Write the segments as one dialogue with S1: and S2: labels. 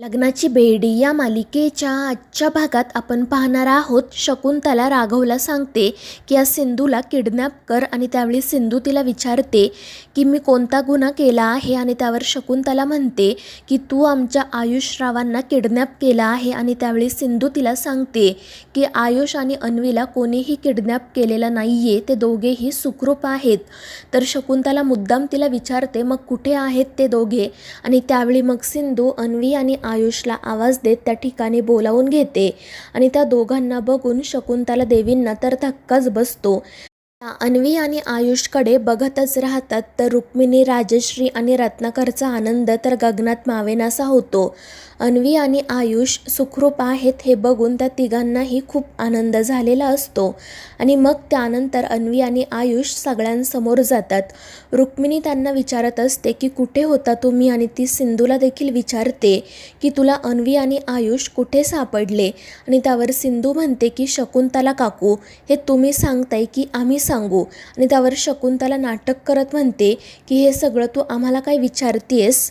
S1: लग्नाची बेडी या मालिकेच्या आजच्या भागात आपण पाहणार आहोत. शकुंतला राघवला सांगते की या सिंधूला किडनॅप कर आणि त्यावेळी सिंधू तिला विचारते की मी कोणता गुन्हा केला आहे आणि त्यावर शकुंतला म्हणते की तू आमच्या आयुषरावांना किडनॅप केला आहे आणि त्यावेळी सिंधू तिला सांगते की आयुष आणि अन्वीला कोणीही किडनॅप केलेला नाही आहे ते दोघेही सुखरूप आहेत. तर शकुंतला मुद्दाम तिला विचारते मग कुठे आहेत ते दोघे? आणि त्यावेळी मग सिंधू अन्वी आणि आयुषला आवाज देत त्या ठिकाणी बोलावून घेते. आणि त्या दोघांना बघून शकुंतला देवींना तर धक्काच बसतो. अन्वी आणि आयुषकडे बघतच राहतात तर रुक्मिणी राजश्री आणि रत्नाकरचा आनंद तर गगनात मावेनासा होतो. अन्वी आणि आयुष सुखरूप आहेत हे बघून त्या तिघांनाही खूप आनंद झालेला असतो. आणि मग त्यानंतर अन्वी आणि आयुष सगळ्यांसमोर जातात. रुक्मिणी त्यांना विचारत असते की कुठे होता तुम्ही आणि ती सिंधूला देखील विचारते की तुला अन्वी आणि आयुष कुठे सापडले? आणि त्यावर सिंधू म्हणते की शकुंतला काकू हे तुम्ही सांगताय की आम्ही सांगू? आणि त्यावर शकुंतला नाटक करत म्हणते की हे सगळं तू आम्हाला काय विचारतेस?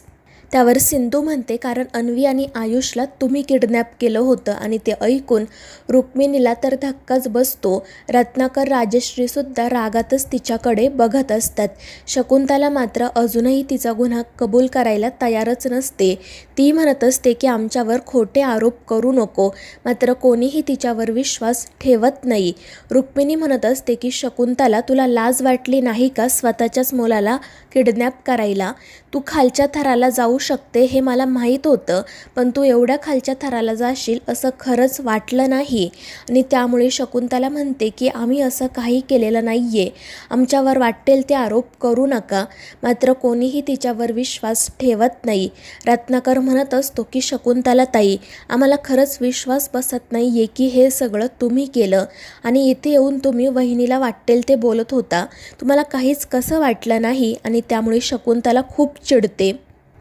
S1: त्यावर सिंधू म्हणते कारण अन्वी आणि आयुषला तुम्ही किडनॅप केलं होतं आणि ते ऐकून रुक्मिणीला तर धक्काच बसतो. रत्नाकर राजश्रीसुद्धा रागातच तिच्याकडे बघत असतात. शकुंतला मात्र अजूनही तिचा गुन्हा कबूल करायला तयारच नसते. ती म्हणत असते की आमच्यावर खोटे आरोप करू नको. मात्र कोणीही तिच्यावर विश्वास ठेवत नाही. रुक्मिणी म्हणत असते की शकुंतला तुला लाज वाटली नाही का स्वतःच्याच मुलाला किडनॅप करायला? तू खालच्या थराला जाऊ शकते हे मला माहीत होतं पण तू एवढ्या खालच्या थराला जाशील असं खरंच वाटलं नाही. आणि त्यामुळे शकुंतला म्हणते की आम्ही असं काही केलेलं नाही आहे आमच्यावर वाटेल ते आरोप करू नका. मात्र कोणीही तिच्यावर विश्वास ठेवत नाही. रत्नाकर म्हणत असतो की शकुंतला ताई आम्हाला खरंच विश्वास बसत नाही आहे की हे सगळं तुम्ही केलं. आणि इथे येऊन तुम्ही वहिनीला वाटेल ते बोलत होता. तुम्हाला काहीच कसं वाटलं नाही आणि त्यामुळे शकुंतला खूप चिडते.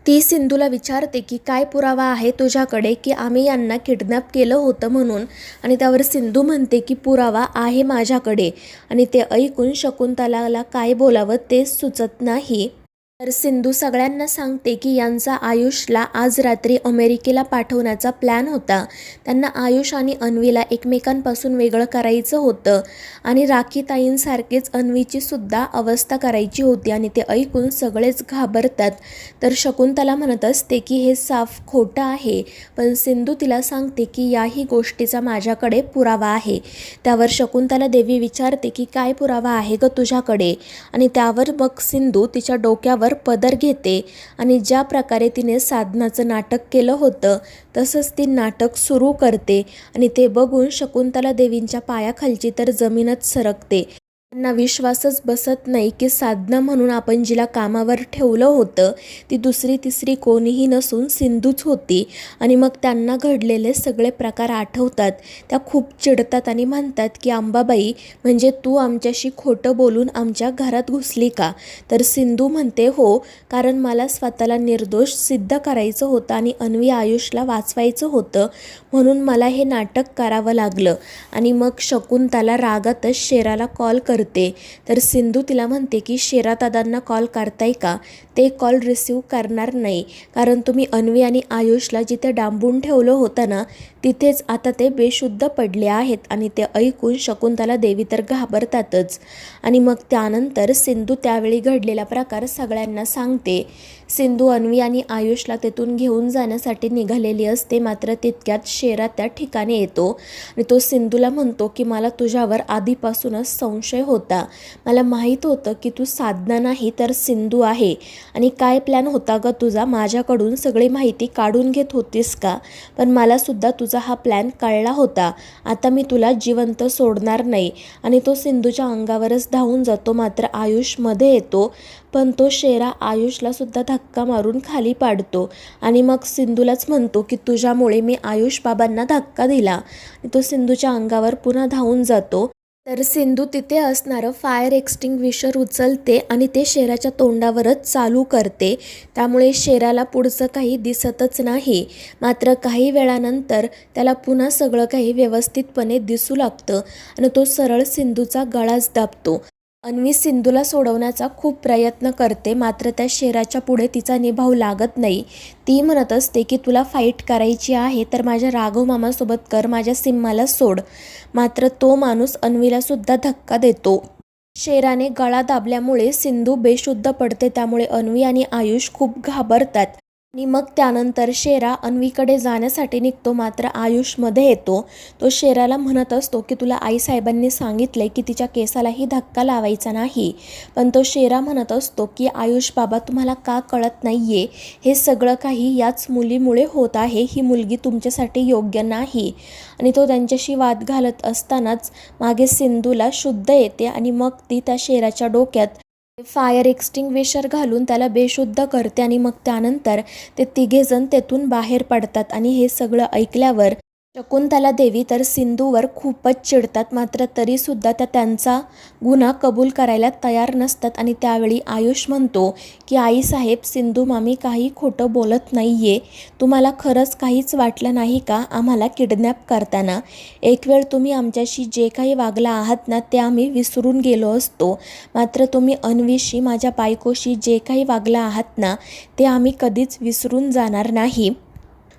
S1: ती सिंधूला विचारते की काय पुरावा आहे तुझ्याकडे की आम्ही यांना किडनॅप केलं होतं म्हणून आणि त्यावर सिंधू म्हणते की पुरावा आहे माझ्याकडे आणि ते ऐकून शकुंतलाला काय बोलावं तेच सुचत नाही. तर सिंधू सगळ्यांना सांगते की यांचा आयुषला आज रात्री अमेरिकेला पाठवण्याचा प्लॅन होता. त्यांना आयुष आणि अन्वीला एकमेकांपासून वेगळं करायचं होतं आणि राखीताईंसारखीच अन्वीची सुद्धा अवस्था करायची होती आणि ते ऐकून सगळेच घाबरतात. तर शकुंतला म्हणत असते की हे साफ खोटं आहे पण सिंधू तिला सांगते की याही गोष्टीचा माझ्याकडे पुरावा आहे. त्यावर शकुंतला देवी विचारते की काय पुरावा आहे ग तुझ्याकडे? आणि त्यावर मग सिंधू तिच्या डोक्यावर पदर घेते आणि ज्या प्रकारे तिने साधनाचं नाटक केलं होतं तसंच ती नाटक सुरू करते आणि ते बघून शकुंतला देवींच्या पायाखालची तर जमीनच सरकते. त्यांना विश्वासच बसत नाही की साधना म्हणून आपण जिला कामावर ठेवलं होतं ती दुसरी तिसरी कोणीही नसून सिंधूच होती. आणि मग त्यांना घडलेले सगळे प्रकार आठवतात. त्या खूप चिडतात आणि म्हणतात की अंबाबाई म्हणजे तू आमच्याशी खोटं बोलून आमच्या घरात घुसली का? तर सिंधू म्हणते हो कारण मला स्वतःला निर्दोष सिद्ध करायचं होतं आणि अन्वी आयुषला वाचवायचं होतं. म्हणून मला हे नाटक करावं लागलं. आणि मग शकुंतला रागातच शेराला कॉल कर करते. तर सिंधू तिला म्हणते की शेरादादांना कॉल करताय का? ते कॉल रिसीव करणार नाही. कारण तुम्ही अन्वी आणि आयुषला जिथे डांबून ठेवलं होतं ना तिथेच आता ते बेशुद्ध पडले आहेत आणि ते ऐकून शकुंतला देवी तर घाबरतातच. आणि मग त्यानंतर सिंधू त्यावेळी घडलेला प्रकार सगळ्यांना सांगते. सिंधू अन्वी आणि आयुषला तेथून घेऊन जाण्यासाठी निघालेली असते मात्र तितक्यात शेरा त्या ठिकाणी येतो. आणि तो सिंधूला म्हणतो की मला तुझ्यावर आधीपासूनच संशय होता. मला माहीत होतं की तू साधना नाही तर सिंधू आहे. आणि काय प्लॅन होता ग तुझा? माझ्याकडून सगळी माहिती काढून घेत होतीस का? पण मलासुद्धा तुझा हा प्लॅन कळला होता. आता मी तुला जिवंत सोडणार नाही. आणि तो सिंधूच्या अंगावरच धावून जातो मात्र आयुषमध्ये येतो. पण तो शेरा आयुषला सुद्धा धक्का मारून खाली पाडतो. आणि मग सिंधूलाच म्हणतो की तुझ्यामुळे मी आयुष बाबांना धक्का दिला. तो सिंधूच्या अंगावर पुन्हा धावून जातो. तर सिंधू तिथे असणारं फायर एक्स्टिंग्विशर उचलते आणि ते शेराच्या तोंडावरच चालू करते. त्यामुळे शेराला पुढचं काही दिसतच नाही. मात्र काही वेळानंतर त्याला पुन्हा सगळं काही व्यवस्थितपणे दिसू लागतं आणि तो सरळ सिंधूचा गळाच दाबतो. अन्वी सिंधूला सोडवण्याचा खूप प्रयत्न करते मात्र त्या शेराच्या पुढे तिचा निभाव लागत नाही. ती म्हणत असते की तुला फाईट करायची आहे तर माझ्या राघव मामासोबत कर माझ्या सिम्माला सोड. मात्र तो माणूस अन्वीला सुद्धा धक्का देतो. शेराने गळा दाबल्यामुळे सिंधू बेशुद्ध पडते त्यामुळे अन्वी आणि आयुष खूप घाबरतात. आणि मग त्यानंतर शेरा अन्वीकडे जाण्यासाठी निघतो. मात्र आयुषमध्ये येतो. तो शेराला म्हणत असतो की तुला आईसाहेबांनी सांगितले की तिच्या केसालाही धक्का लावायचा नाही. पण तो शेरा म्हणत असतो की आयुष बाबा तुम्हाला का कळत नाही आहे हे सगळं काही याच मुलीमुळे होत आहे. ही मुलगी तुमच्यासाठी योग्य नाही. आणि तो त्यांच्याशी वाद घालत असतानाच मागे सिंधूला शुद्ध येते आणि मग ती त्या शेराच्या डोक्यात फायर एक्स्टिंग्विशर घालून त्याला बेशुद्ध करते आणि मग त्यानंतर ते तिघेजण तेथून बाहेर पडतात. आणि हे सगळं ऐकल्यावर शकुंतला देवी तर सिंधूवर खूपच चिडतात मात्र तरीसुद्धा त्या त्यांचा गुन्हा कबूल करायला तयार नसतात आणि त्यावेळी आयुष म्हणतो की आईसाहेब सिंधू मामी काही खोटं बोलत नाही आहे तुम्हाला खरंच काहीच वाटलं नाही का आम्हाला किडनॅप करताना? एक वेळ तुम्ही आमच्याशी जे काही वागला आहात ना ते आम्ही विसरून गेलो असतो. मात्र तुम्ही अन्वीशी माझ्या बायकोशी जे काही वागला आहात ना ते आम्ही कधीच विसरून जाणार नाही.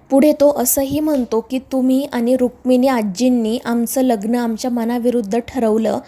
S1: पुढे तो असंही म्हणतो की तुम्ही आणि रुक्मिणी आजींनी आमचं लग्न आमच्या मनाविरुद्ध ठरवलं.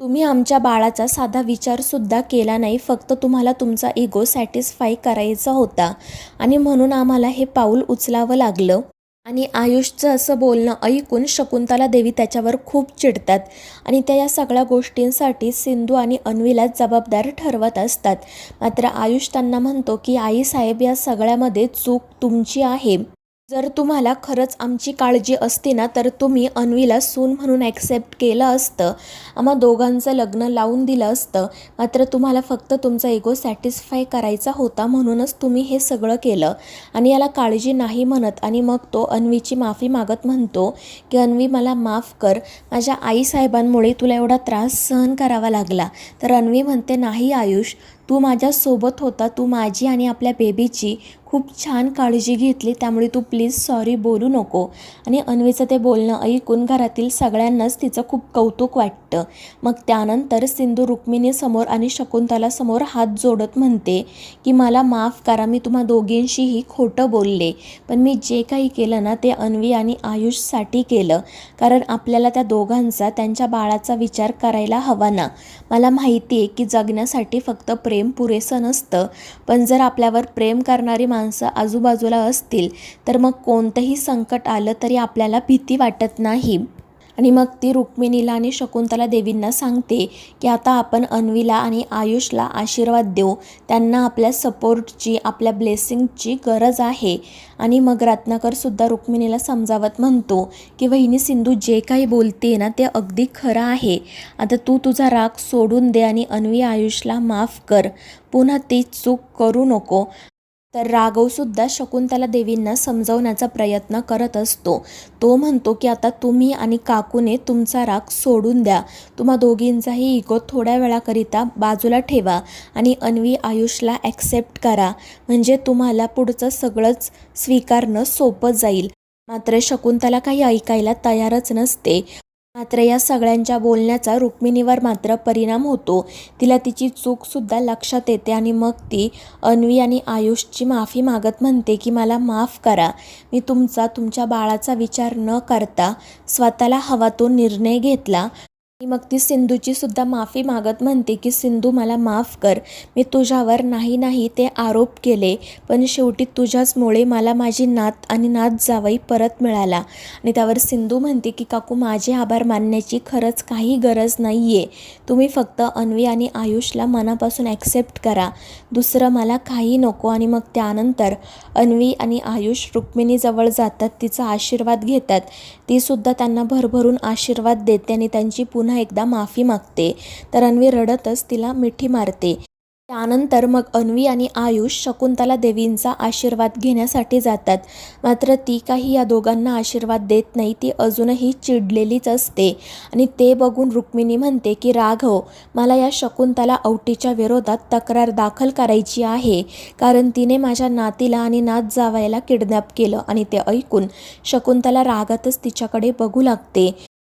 S1: तुम्ही आमच्या बाळाचा साधा विचारसुद्धा केला नाही. फक्त तुम्हाला तुमचा इगो सॅटिस्फाय करायचा होता. आणि म्हणून आम्हाला हे पाऊल उचलावं लागलं. आणि आयुषचं असं बोलणं ऐकून शकुंतला देवी त्याच्यावर खूप चिडतात. आणि त्या या सगळ्या गोष्टींसाठी सिंधू आणि अन्वीला जबाबदार ठरवत असतात. मात्र आयुष त्यांना म्हणतो की आईसाहेब या सगळ्यामध्ये चूक तुमची आहे. जर तुम्हाला खरंच आमची काळजी असती ना तर तुम्ही अन्वीला सून म्हणून ॲक्सेप्ट केलं असतं. आम्हा दोघांचं लग्न लावून दिलं असतं. मात्र तुम्हाला फक्त तुमचा इगो सॅटिस्फाय करायचा होता म्हणूनच तुम्ही हे सगळं केलं. आणि याला काळजी नाही म्हणत आणि मग तो अन्वीची माफी मागत म्हणतो की अन्वी मला माफ कर. माझ्या आईसाहेबांमुळे तुला एवढा त्रास सहन करावा लागला. तर अन्वी म्हणते नाही आयुष. तू माझ्यासोबत होता. तू माझी आणि आपल्या बेबीची खूप छान काळजी घेतली त्यामुळे तू प्लीज सॉरी बोलू नको. आणि अन्वीचं ते बोलणं ऐकून घरातील सगळ्यांनाच तिचं खूप कौतुक वाटतं. मग त्यानंतर सिंधू रुक्मिणीसमोर आणि शकुंतलासमोर हात जोडत म्हणते की मला माफ करा मी तुम्हा दोघींशीही खोटं बोलले. पण मी जे काही केलं ना ते अन्वी आणि आयुषसाठी केलं. कारण आपल्याला त्या दोघांचा त्यांच्या बाळाचा विचार करायला हवा ना. मला माहिती आहे की जगण्यासाठी फक्त प्रेम पुरेसं नसतं. पण जर आपल्यावर प्रेम करणारी माणसं आजूबाजूला असतील तर मग कोणतंही संकट आलं तरी आपल्याला भीती वाटत नाही. आणि मग ती रुक्मिणीला आणि शकुंतला देवींना सांगते की आता आपण अन्वीला आणि आयुषला आशीर्वाद देऊ. त्यांना आपल्या सपोर्टची आपल्या ब्लेसिंगची गरज आहे. आणि मग रत्नाकरसुद्धा रुक्मिणीला समजावत म्हणतो की वहिनी सिंधू जे काही बोलते ना ते अगदी खरं आहे. आता तू तुझा राग सोडून दे आणि अन्वी आयुषला माफ कर. पुन्हा ती चूक करू नको. तर राघवसुद्धा शकुंतला देवींना समजवण्याचा प्रयत्न करत असतो. तो म्हणतो की आता तुम्ही आणि काकूने तुमचा राग सोडून द्या. तुम्हा दोघींचाही इगो थोड्या वेळाकरिता बाजूला ठेवा आणि अन्वी आयुषला ॲक्सेप्ट करा. म्हणजे तुम्हाला पुढचं सगळंच स्वीकारणं सोपं जाईल. मात्र शकुंतला काही ऐकायला तयारच नसते. मात्र या सगळ्यांच्या बोलण्याचा रुक्मिणीवर मात्र परिणाम होतो. तिला तिची चूकसुद्धा लक्षात येते आणि मग ती अन्वी आणि आयुषची माफी मागत म्हणते की मला माफ करा. मी तुमचा तुमच्या बाळाचा विचार न करता स्वतःला हवा तो निर्णय घेतला. मग ती सिंधूची सुद्धा माफी मागत म्हणते की सिंधू मला माफ कर. मी तुझ्यावर नाही नाही ते आरोप केले पण शेवटी तुझ्याचमुळे मला माझी नात आणि नात जावई परत मिळाला. आणि त्यावर सिंधू म्हणते की काकू माझे आभार मानण्याची खरंच काही गरज नाही आहे तुम्ही फक्त अन्वी आणि आयुषला मनापासून ॲक्सेप्ट करा. दुसरं मला काही नको. आणि मग त्यानंतर अन्वी आणि आयुष रुक्मिणीजवळ जातात तिचा आशीर्वाद घेतात. तीसुद्धा त्यांना भरभरून आशीर्वाद देते आणि त्यांची पुन्हा एकदा माफी मागते. तर अन्वी रडतच तिला मिठी मारते. त्यानंतर मग अन्वी आणि आयुष शकुंतला देवींचा आशीर्वाद घेण्यासाठी जातात. मात्र ती काही या दोघांना आशीर्वाद देत नाही ती अजूनही चिडलेलीच असते. आणि ते बघून रुक्मिणी म्हणते की राघव मला या शकुंतला औटीच्या विरोधात तक्रार दाखल करायची आहे. कारण तिने माझ्या नातीला आणि नात जावायला किडनॅप केलं. आणि ते ऐकून शकुंतला रागातच तिच्याकडे बघू लागते.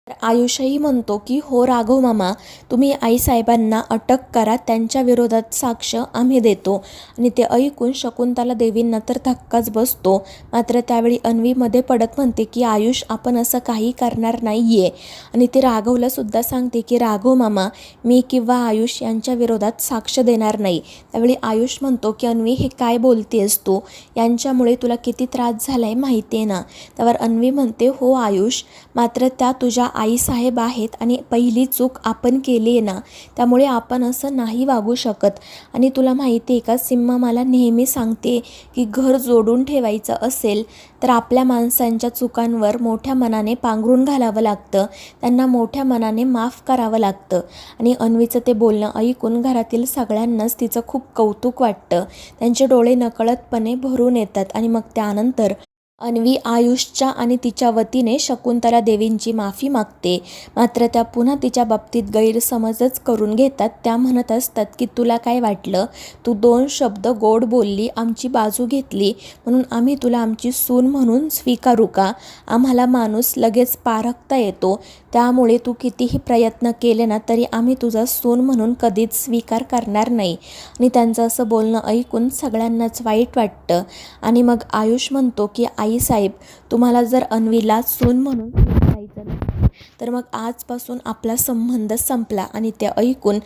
S1: तर आयुषही म्हणतो की हो राघव मामा तुम्ही आईसाहेबांना अटक करा त्यांच्या विरोधात साक्ष आम्ही देतो. आणि ते ऐकून शकुंतला देवींना तर धक्काच बसतो. मात्र त्यावेळी अन्वीमध्ये पडत म्हणते की आयुष आपण असं काही करणार नाही आहे आणि ती राघवला सुद्धा सांगते की राघव मामा मी किंवा आयुष यांच्या विरोधात साक्ष देणार नाही. त्यावेळी आयुष म्हणतो की अन्वी हे काय बोलतेस तू? यांच्यामुळे तुला किती त्रास झाला आहे माहिती आहे ना? त्यावर अन्वी म्हणते हो आयुष मात्र त्या तुझ्या आईसाहेब आहेत आणि पहिली चूक आपण केली आहे ना त्यामुळे आपण असं नाही वागू शकत. आणि तुला माहिती आहे का सिम्मा मला नेहमी सांगते की घर जोडून ठेवायचं असेल तर आपल्या माणसांच्या चुकांवर मोठ्या मनाने पांघरून घालावं लागतं. त्यांना मोठ्या मनाने माफ करावं लागतं. आणि अन्वीचं ते बोलणं ऐकून घरातील सगळ्यांनाच तिचं खूप कौतुक वाटतं. त्यांचे डोळे नकळतपणे भरून येतात आणि मग त्यानंतर अन्वी आयुषच्या आणि तिच्या वतीने शकुंतला देवींची माफी मागते. मात्र त्या पुन्हा तिच्या बाबतीत गैरसमजच करून घेतात. त्या म्हणत असतात की तुला काय वाटलं? तू दोन शब्द गोड बोलली आमची बाजू घेतली. म्हणून आम्ही तुला आमची सून म्हणून स्वीकारू का? आम्हाला माणूस लगेच पारखता येतो. त्यामुळे तू कितीही प्रयत्न केले ना तरी आम्ही तुझा सून म्हणून कधीच स्वीकार करणार नाही. आणि त्यांचं असं बोलणं ऐकून सगळ्यांनाच वाईट वाटतं. आणि मग आयुष म्हणतो की आईसाहेब तुम्हाला जर अन्वीला सून म्हणून जायचं तर मग आजपासून आपला संबंध संपला आणि ते ऐकून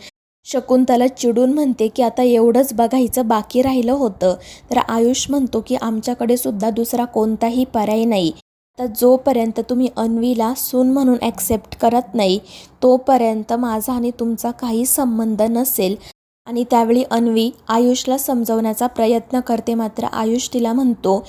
S1: शकुंतला चिडून म्हणते की आता एवढंच बघायचं बाकी राहिलं होतं. तर आयुष म्हणतो की आमच्याकडे सुद्धा दुसरा कोणताही पर्याय नाही. तर जोपर्यंत तुम्ही अन्वीला सून म्हणून ॲक्सेप्ट करत नाही तोपर्यंत माझा आणि तुमचा काही संबंध नसेल. आणि त्यावेळी अन्वी आयुषला समजवण्याचा प्रयत्न करते. मात्र आयुष तिला म्हणतो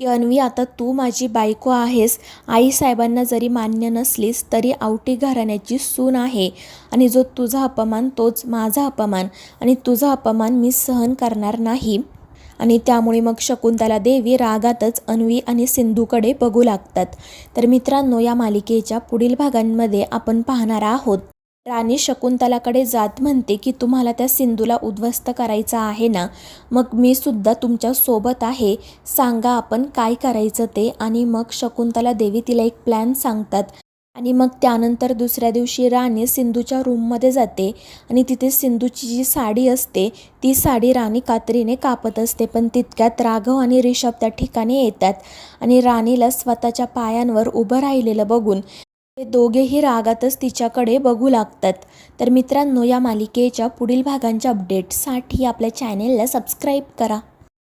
S1: की अन्वी आता तू माझी बायको आहेस. आईसाहेबांना जरी मान्य नसलीस तरी आवटी घराण्याची सून आहे. आणि जो तुझा अपमान तोच माझा अपमान. आणि तुझा अपमान मी सहन करणार नाही. आणि त्यामुळे मग शकुंतला देवी रागातच अन्वी आणि सिंधूकडे बघू लागतात. तर मित्रांनो या मालिकेच्या पुढील भागांमध्ये आपण पाहणार आहोत. राणी शकुंतलाकडे जात म्हणते की तुम्हाला त्या सिंधूला उद्ध्वस्त करायचं आहे ना? मग मी सुद्धा तुमच्यासोबत आहे. सांगा आपण काय करायचं ते. आणि मग शकुंतला देवी तिला एक प्लॅन सांगतात. आणि मग त्यानंतर दुसऱ्या दिवशी राणी सिंधूच्या रूममध्ये जाते आणि तिथे सिंधूची जी साडी असते ती साडी राणी कात्रीने कापत असते. पण तितक्यात राघव आणि रिषभ त्या ठिकाणी येतात आणि राणीला स्वतःच्या पायांवर उभं राहिलेलं बघून ते दोघेही रागातच तिच्याकडे बघू लागतात. तर मित्रांनो या मालिकेच्या पुढील भागांच्या अपडेट्ससाठी आपल्या चॅनेलला सबस्क्राईब करा.